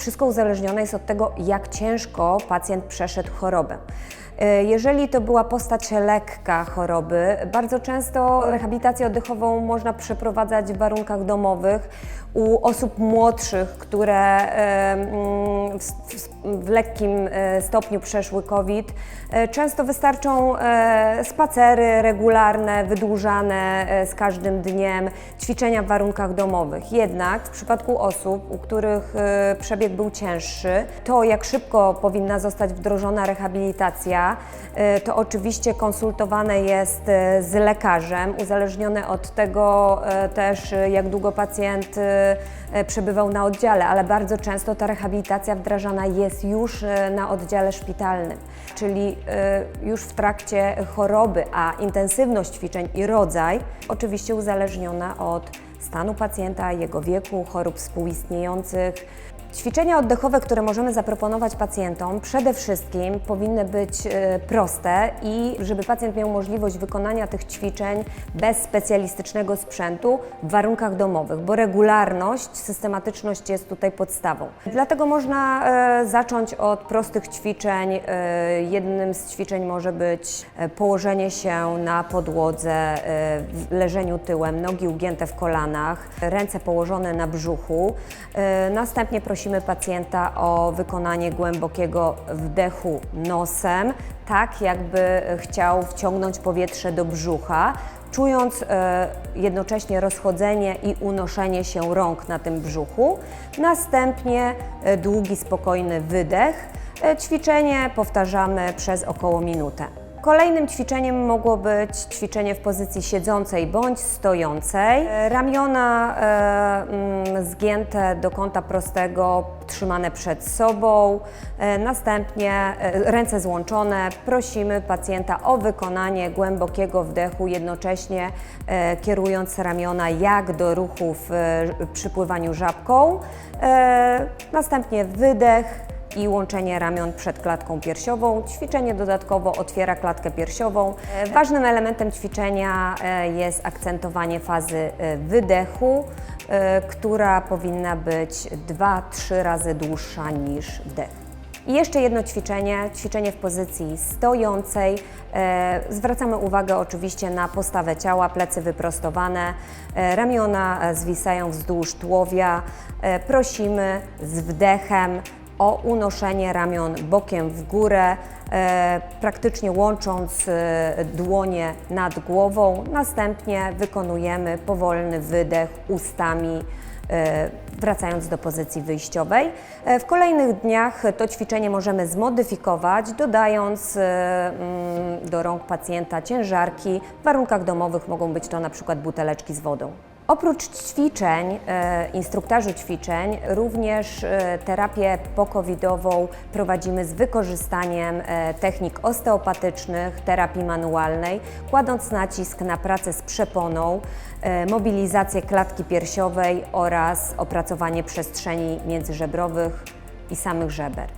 Wszystko uzależnione jest od tego, jak ciężko pacjent przeszedł chorobę. E, Jeżeli to była postać lekka choroby, bardzo często rehabilitację oddechową można przeprowadzać w warunkach domowych u osób młodszych, które e, mm, w, lekkim e, stopniu przeszły COVID. Często wystarczą spacery regularne, wydłużane z każdym dniem, ćwiczenia w warunkach domowych. Jednak w przypadku osób, u których przebieg był cięższy, to jak szybko powinna zostać wdrożona rehabilitacja, e, to oczywiście konsultowane jest e, z lekarzem, uzależnione od tego e, też, jak długo pacjent przebywał na oddziale, ale bardzo często ta rehabilitacja wdrażana jest już na oddziale szpitalnym, czyli już w trakcie choroby, a intensywność ćwiczeń i rodzaj oczywiście uzależniona od stanu pacjenta, jego wieku, chorób współistniejących. Ćwiczenia oddechowe, które możemy zaproponować pacjentom, przede wszystkim powinny być e, proste i żeby pacjent miał możliwość wykonania tych ćwiczeń bez specjalistycznego sprzętu w warunkach domowych, bo regularność, systematyczność jest tutaj podstawą. Dlatego można e, zacząć od prostych ćwiczeń. E, jednym z ćwiczeń może być położenie się na podłodze, w leżeniu tyłem, nogi ugięte w kolanach, ręce położone na brzuchu. Następnie prosimy pacjenta o wykonanie głębokiego wdechu nosem, tak jakby chciał wciągnąć powietrze do brzucha, czując e, jednocześnie rozchodzenie i unoszenie się rąk na tym brzuchu. Następnie e, długi, spokojny wydech. E, Ćwiczenie powtarzamy przez około minutę. Kolejnym ćwiczeniem mogło być ćwiczenie w pozycji siedzącej bądź stojącej. E, Ramiona e, mm, zgięte do kąta prostego, trzymane przed sobą. E, następnie ręce złączone. Prosimy pacjenta o wykonanie głębokiego wdechu, jednocześnie kierując ramiona jak do ruchu w przypływaniu żabką. Następnie wydech i łączenie ramion przed klatką piersiową. Ćwiczenie dodatkowo otwiera klatkę piersiową. E, Ważnym elementem ćwiczenia e, jest akcentowanie fazy e, wydechu, która powinna być 2-3 razy dłuższa niż wdech. I jeszcze jedno ćwiczenie, ćwiczenie w pozycji stojącej. Zwracamy uwagę oczywiście na postawę ciała, plecy wyprostowane, ramiona zwisają wzdłuż tułowia. Prosimy z wdechem o unoszenie ramion bokiem w górę, e, praktycznie łącząc e, dłonie nad głową. Następnie wykonujemy powolny wydech ustami, e, wracając do pozycji wyjściowej. W kolejnych dniach to ćwiczenie możemy zmodyfikować, dodając mm, do rąk pacjenta ciężarki. W warunkach domowych mogą być to na przykład buteleczki z wodą. Oprócz ćwiczeń, e, instruktażu ćwiczeń, również e, terapię pokowidową prowadzimy z wykorzystaniem e, technik osteopatycznych, terapii manualnej, kładąc nacisk na pracę z przeponą, mobilizację klatki piersiowej oraz opracowanie przestrzeni międzyżebrowych i samych żeber.